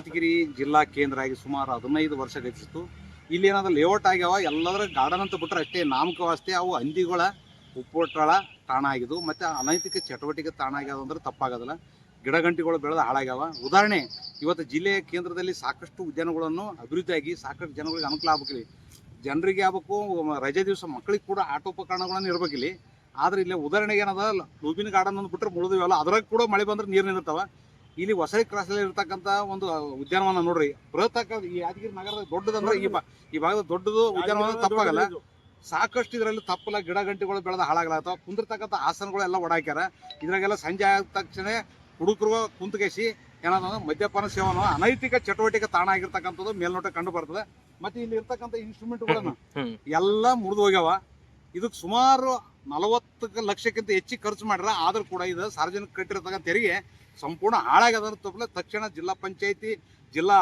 ಯಾದಗಿರಿ ಜಿಲ್ಲಾ ಕೇಂದ್ರ ಆಗಿ ಸುಮಾರು ಹದಿನೈದು ವರ್ಷ ಗತಿಸಿತು ಇಲ್ಲಿ ಏನಾದ್ರೂ ಲೇಔಟ್ ಆಗ್ಯಾವ? ಎಲ್ಲದರ ಗಾರ್ಡನ್ ಅಂತ ಬಿಟ್ರೆ ಅಷ್ಟೇ ನಾಮಕವಾಸ್ತೆ, ಅವು ಹಂದಿಗಳ ಉಪ್ಪೋಟಳ ತಾಣ ಆಗಿದ್ದು ಮತ್ತೆ ಅನೈತಿಕ ಚಟುವಟಿಕೆ ತಾಣ ಆಗ್ಯಾವ ಅಂದ್ರೆ ತಪ್ಪಾಗೋದಿಲ್ಲ. ಗಿಡಗಂಟಿಗಳು ಬೆಳೆದು ಹಾಳಾಗ್ಯಾವ. ಉದಾಹರಣೆ, ಇವತ್ತು ಜಿಲ್ಲೆಯ ಕೇಂದ್ರದಲ್ಲಿ ಸಾಕಷ್ಟು ಉದ್ಯಾನಗಳನ್ನು ಅಭಿವೃದ್ಧಿಯಾಗಿ ಸಾಕಷ್ಟು ಜನಗಳಿಗೆ ಅನುಕೂಲ ಆಗ್ಬೇಕಿಲ್ಲಿ ಜನರಿಗೆ ಆಗ್ಬೇಕು, ರಜೆ ದಿವಸ ಮಕ್ಕಳಿಗೆ ಕೂಡ ಆಟೋಪಕರಣಗಳನ್ನು ಇರ್ಬೇಕಿಲ್ಲಿ ಆದ್ರೆ ಇಲ್ಲಿ ಉದಾಹರಣೆಗೆ ಏನದ? ಲೂಬಿನ ಗಾರ್ಡನ್ ಅಂದ್ಬಿಟ್ರೆ ಮುಳಿದಿವಲ್ಲ ಅದ್ರಾಗ ಕೂಡ ಮಳೆ ಬಂದ್ರೆ ನೀರು ನಿಂದಿರ್ತಾವ. ಇಲ್ಲಿ ಹೊಸೈ ಕ್ರಾಸ್ ಅಲ್ಲಿ ಇರ್ತಕ್ಕಂಥ ಒಂದು ಉದ್ಯಾನವನ ನೋಡ್ರಿ. ಬೃಹತ್ ಆಕಾರ ಈ ಯಾದಗಿರಿ ನಗರದ ದೊಡ್ಡದಂದ್ರೆ ಈ ಬಾ ಈ ಭಾಗದ ದೊಡ್ಡದು ಉದ್ಯಾನವನ ತಪ್ಪಾಗಲ್ಲ. ಸಾಕಷ್ಟು ಇದರಲ್ಲಿ ತಪ್ಪಲ ಗಿಡ ಗಂಟೆಗಳು ಬೆಳೆದ ಹಾಳಾಗಲಾಗ್ತಾವ. ಕುಂದಿರ್ತಕ್ಕಂಥ ಆಸನಗಳು ಎಲ್ಲ ಓಡಾಕ್ಯಾರ. ಇದ್ರಾಗೆಲ್ಲ ಸಂಜೆ ಆದ ತಕ್ಷಣ ಹುಡುಕರು ಕುಂತ್ಕೇಸಿ ಏನಾದ್ರು ಮದ್ಯಪಾನ ಸೇವನ ಅನೈತಿಕ ಚಟುವಟಿಕೆ ತಾಣ ಆಗಿರ್ತಕ್ಕಂಥದ್ದು ಮೇಲ್ನೋಟ ಕಂಡು ಬರ್ತದೆ. ಮತ್ತೆ ಇಲ್ಲಿ ಇರ್ತಕ್ಕಂಥ ಇನ್ಸ್ಟ್ರೂಮೆಂಟ್ಗಳನ್ನು. ಎಲ್ಲ ಮುರಿದು ಹೋಗ್ಯಾವ. ಇದಕ್ಕೆ ಸುಮಾರು ನಲವತ್ತು ಲಕ್ಷಕ್ಕಿಂತ ಹೆಚ್ಚಿಗೆ ಖರ್ಚು ಮಾಡ್ಯಾರ. ಆದ್ರೂ ಕೂಡ ಇದು ಸಾರ್ವಜನಿಕ ಕಟ್ಟಿರ್ತಕ್ಕಂಥ ತೆರಿಗೆ ಸಂಪೂರ್ಣ ಹಾಳಾಗ್ಯದ ತಪ್ಪಲೆ ತಕ್ಷಣ ಜಿಲ್ಲಾ ಪಂಚಾಯಿತಿ, ಜಿಲ್ಲಾ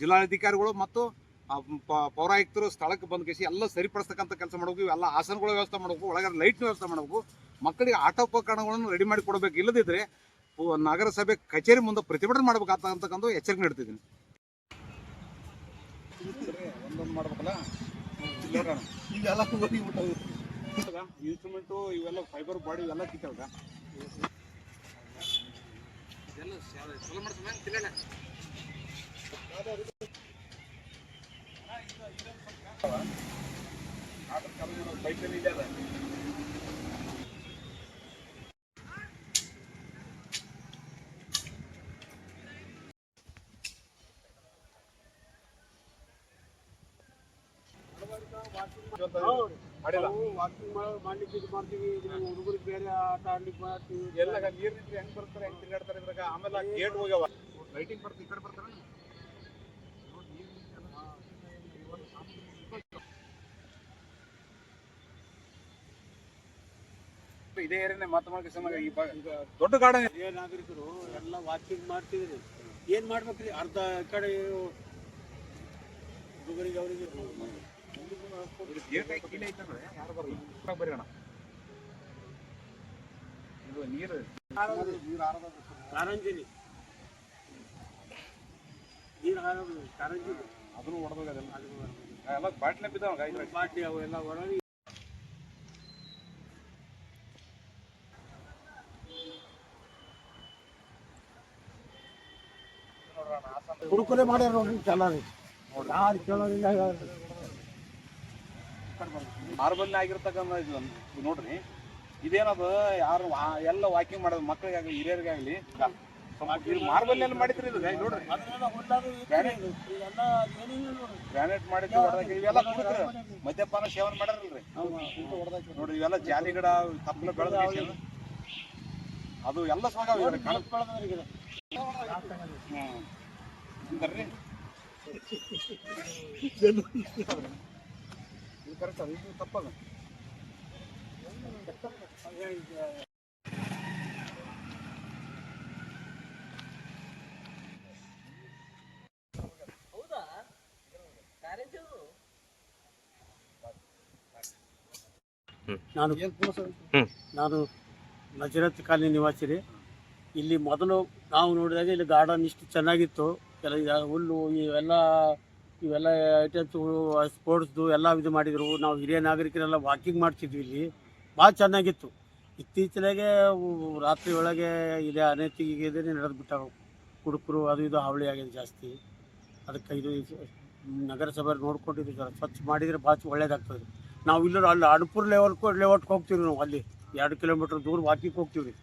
ಜಿಲ್ಲಾಧಿಕಾರಿಗಳು ಮತ್ತು ಪೌರಾಯುಕ್ತರು ಸ್ಥಳಕ್ಕೆ ಬಂದ್ ಕೇಸಿ ಎಲ್ಲ ಸರಿಪಡಿಸ್ತಕ್ಕಂಥ ಕೆಲಸ ಮಾಡಬೇಕು. ಇವೆಲ್ಲ ಆಸನಗಳ ವ್ಯವಸ್ಥೆ ಮಾಡಬೇಕು, ಒಳಗಡೆ ಲೈಟ್ ವ್ಯವಸ್ಥೆ ಮಾಡಬೇಕು. ಮಕ್ಕಳಿಗೆ ಆಟೋಪಕರಣಗಳನ್ನು ರೆಡಿ ಮಾಡಿ ಕೊಡಬೇಕು. ಇಲ್ಲದಿದ್ರೆ ಪು- ನಗರಸಭೆ ಕಚೇರಿ ಮುಂದೆ ಪ್ರತಿಭಟನೆ ಮಾಡ್ಬೇಕಾಗ್ತಕ್ಕಂಥ ಎಚ್ಚರಿಕೆ ನೀಡ್ತಿದ್ದೀನಿ. ಒಂದೊಂದು ಮಾಡ್ಬೇಕಲ್ಲ? ಹೋಗಿಬಿಟ್ಟು ಇನ್ಸ್ಟ್ರೂಮೆಂಟು ಇವೆಲ್ಲ ಫೈಬರ್ ಬಾಡಿ ಇವೆಲ್ಲ ಕಿತ್ತವಾಗ ಮಾಡ್ತಾನೆ ತಿನ್ನಲ್ಲ ಬೈಕಲ್ಲಿ ಇದೆ ಮಾಡಿಲ್ಲ. ವಾಕಿಂಗ್ ಮಾಡ್ಲಿಕ್ಕೆ ಇದು ಮಾಡ್ತೀವಿ. ಹುಡುಗರಿಗೆ ಬೇರೆ ಆಟ ಆಡ್ಲಿಕ್ಕೆ ಮಾಡ್ತೀವಿ. ಎಲ್ಲ ನೀರ್ ನಿಂತ್ರೆ ಹೆಂಗ್ ಬರ್ತಾರೆ ಹೆಂಗ್ ತಿರ್ಗಾಡ್ತಾರೆ ಇದ್ರಾಗ? ಆಮೇಲೆ ಗೇಟ್ ಹೋಗ್ಯಾವ. ಲೈಟಿಂಗ್ ಬರ್ತಾರೆ ಈ ಕಡೆ ಬರ್ತಾರ? ಇದೇ ಏರಿಯಾನೆ ಮಾತನಾಡಕ್ಕೆ ಈ ಭಾಗ ಈಗ ದೊಡ್ಡ ಗಾರ್ಡನ್ ಹಿರಿಯ ನಾಗರಿಕರು ಎಲ್ಲ ವಾಕಿಂಗ್ ಮಾಡ್ತಿದ್ರಿ ಏನ್ ಮಾಡ್ಬೇಕ್ರಿ? ಅರ್ಧ ಕಡೆ ಹುಡುಗರಿಗೆ ಅವರಿಗೆ ಇದು ನೀರು ಕಾರಂಜಿನಿ. ನೀರು ಕಾರಂಜಿ ಅದನ್ನು ಹೊಡೆದೋಗದಲ್ಲ ಎಲ್ಲ ಬಾಟ್ಲೆ ಬಿದ್ದಾವ ಇದ್ರಾಗ ಬಾಟಿ ಅವೆಲ್ಲ ಹೊರಗೆ. ಹುಡುಕಲೆ ಮಾಡ್ಯಾರ ನೋಡ್ರಿ ಚೆನ್ನಾಗಿ ಯಾರು ಕೇಳೋದಿಲ್ಲ. ಮಾರ್ಬಲ್ ಆಗಿರ್ತಕ್ಕಂಥ ಇದು ನೋಡ್ರಿ. ಇದೇನದು ಯಾರು ಎಲ್ಲ ವಾಕಿಂಗ್ ಮಾಡೋದು ಮಕ್ಕಳಿಗಾಗಲಿ ಹಿರಿಯರಿಗಾಗಲಿ. ಮಾರ್ಬಲ್ ಎಲ್ಲ ಮಾಡಿದ್ರಿ ಇದು ನೋಡ್ರಿ. ಗ್ರಾನೈಟ್ ಮಾಡಿದ್ರೆ ಹೊಡ್ದಾಕಿ ಇವೆಲ್ಲ ಕುಡಿದ್ರು ಮದ್ಯಪಾನ ಸೇವನೆ ಮಾಡ್ಯಾರಲ್ರಿ. ನೋಡ್ರಿ ಇವೆಲ್ಲ ಜಾಲಿ ಗಿಡ ತಪ್ಪಲ ಬೆಳೆದ ಅದು ಎಲ್ಲ ಸ್ವಾಗ ಹ್ಮ್. ಇದು ಕರೆಕ್ಟ್ ಅದು ಇದು ತಪ್ಪದ ನಾನು. ನಾನು ನಜರತ್ ಕಾಲನಿ ನಿವಾಸಿ ರೀ ಇಲ್ಲಿ ಮೊದಲು ನಾವು ನೋಡಿದಾಗ ಇಲ್ಲಿ ಗಾರ್ಡನ್ ಇಷ್ಟು ಚೆನ್ನಾಗಿತ್ತು. ಕೆಲ ಇದ- ಹುಲ್ಲು ಇವೆಲ್ಲ ಇವೆಲ್ಲ ಐಟಮ್ಸ್ಗಳು ಸ್ಪೋರ್ಟ್ಸ್ದು ಎಲ್ಲ ಇದು ಮಾಡಿದರು. ನಾವು ಹಿರಿಯ ನಾಗರಿಕರೆಲ್ಲ ವಾಕಿಂಗ್ ಮಾಡ್ತಿದ್ವಿ ಇಲ್ಲಿ. ಭಾಳ ಚೆನ್ನಾಗಿತ್ತು. ಇತ್ತೀಚೆಗೆ ರಾತ್ರಿ ಒಳಗೆ ಇದೆ ಅನೈತಿಕ ಇದೆ, ನಡೆದು ಬಿಟ್ಟಾಗ ಕುಡುಕರು, ಅದು ಇದು ಹಾವಳಿ ಆಗಿದೆ ಜಾಸ್ತಿ. ಅದಕ್ಕೆ ಇದು ನಗರಸಭೆ ನೋಡ್ಕೊಂಡಿದ್ದು ಸರ್. ಸ್ವಚ್ಛ ಮಾಡಿದರೆ ಭಾಳ ಒಳ್ಳೇದಾಗ್ತದೆ. ನಾವು ಇಲ್ಲರೂ ಅಲ್ಲಿ ಅಣಪುರ್ ಲೆವೆಲ್ ಲೇಔಟ್ಗೆ ಹೋಗ್ತೀವಿ ನಾವು ಅಲ್ಲಿ. ಎರಡು ಕಿಲೋಮೀಟ್ರ್ ದೂರ ವಾಕಿಂಗ್ ಹೋಗ್ತೀವಿ. ರೀ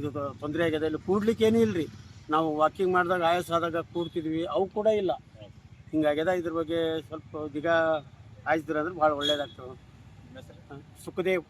ಇದು ತೊಂದರೆ ಆಗಿದೆ. ಇಲ್ಲಿ ಕೂಡ್ಲಿಕ್ಕೆ ಏನೂ ಇಲ್ಲ ರೀ ನಾವು ವಾಕಿಂಗ್ ಮಾಡಿದಾಗ ಆಯಾಸ ಆದಾಗ ಕೂಡ್ತಿದ್ವಿ. ಅವು ಕೂಡ ಇಲ್ಲ. ಹಿಂಗಾಗ್ಯದ ಇದ್ರ ಬಗ್ಗೆ ಸ್ವಲ್ಪ ದಿಗ ಆಯ್ಸಿದ್ರೆ ಅಂದ್ರೆ ಭಾಳ ಒಳ್ಳೇದಾಗ್ತದೆ. ಸುಖದೇವ್.